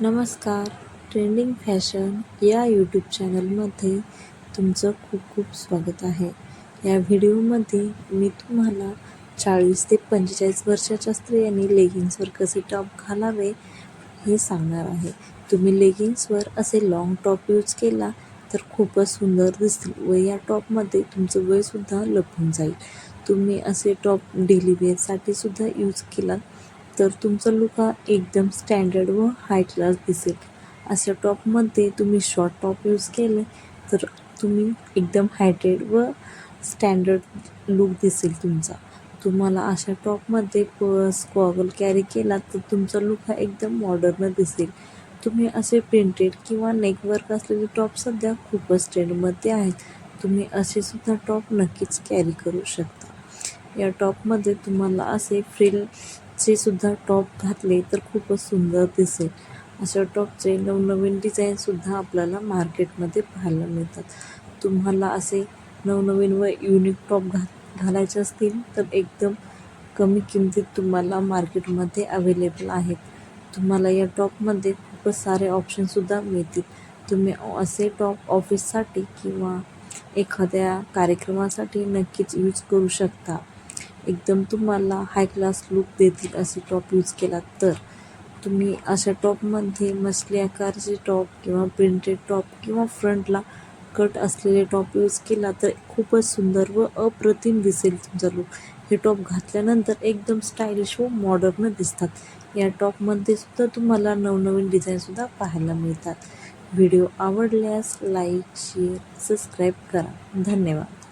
नमस्कार. Trending fashion या YouTube चॅनलमध्ये तुमचं खूप खूप स्वागत आहे. या व्हिडिओमध्ये मी तुम्हाला चाळीस ते पंचेचाळीस वर्षाच्या स्त्रियांनी लेगिन्सवर कसे टॉप घालावे हे सांगणार आहे. तुम्ही लेगिन्सवर असे लाँग टॉप यूज केला तर खूपच सुंदर दिसतील व या टॉपमध्ये तुमचं वयसुद्धा लपून जाईल. तुम्ही असे टॉप डेली वेअरसाठी सुद्धा यूज केला तर तुमचा लुक हा एकदम स्टँडर्ड व हाय क्लास दिसेल. अशा टॉपमध्ये तुम्ही शॉर्ट टॉप यूज केले तर तुम्ही एकदम हायटेड व स्टँडर्ड लुक दिसेल तुमचा. तुम्हाला अशा टॉपमध्ये पर्स गॉगल कॅरी केला तर तुमचा लुक हा एकदम मॉडर्न दिसेल. तुम्ही असे प्रिंटेड किंवा नेकवर्क असलेले टॉप सध्या खूपच ट्रेंडमध्ये आहेत. तुम्ही असे सुद्धा टॉप नक्कीच कॅरी करू शकता. या टॉपमध्ये तुम्हाला असे फ्रिल चे सुद्धा टॉप घातले तर खूपच सुंदर दिसेल. अशा टॉपचे नवनवीन डिझाईनसुद्धा आपल्याला मार्केटमध्ये पाहायला मिळतात. तुम्हाला असे नवनवीन व युनिक टॉप घा घालायचे असतील तर एकदम कमी किमतीत तुम्हाला मार्केटमध्ये अवेलेबल आहेत. तुम्हाला या टॉपमध्ये खूपच सारे ऑप्शनसुद्धा मिळतील. तुम्ही असे टॉप ऑफिससाठी किंवा एखाद्या कार्यक्रमासाठी नक्कीच यूज करू शकता. एकदम तुम्हाला हाय क्लास लुक देतील असे टॉप यूज केला तर. तुम्ही अशा टॉपमध्ये मछली आकारचे टॉप किंवा प्रिंटेड टॉप किंवा फ्रंटला कट असलेले टॉप यूज केला तर खूपच सुंदर व अप्रतिम दिसेल तुमचा लुक हे टॉप घातल्यानंतर एकदम स्टायलिश व मॉडर्न दिसतात. या टॉपमध्ये सुद्धा तुम्हाला नवनवीन डिझाईनसुद्धा पाहायला मिळतात. व्हिडिओ आवडल्यास लाईक शेअर सबस्क्राईब करा. धन्यवाद.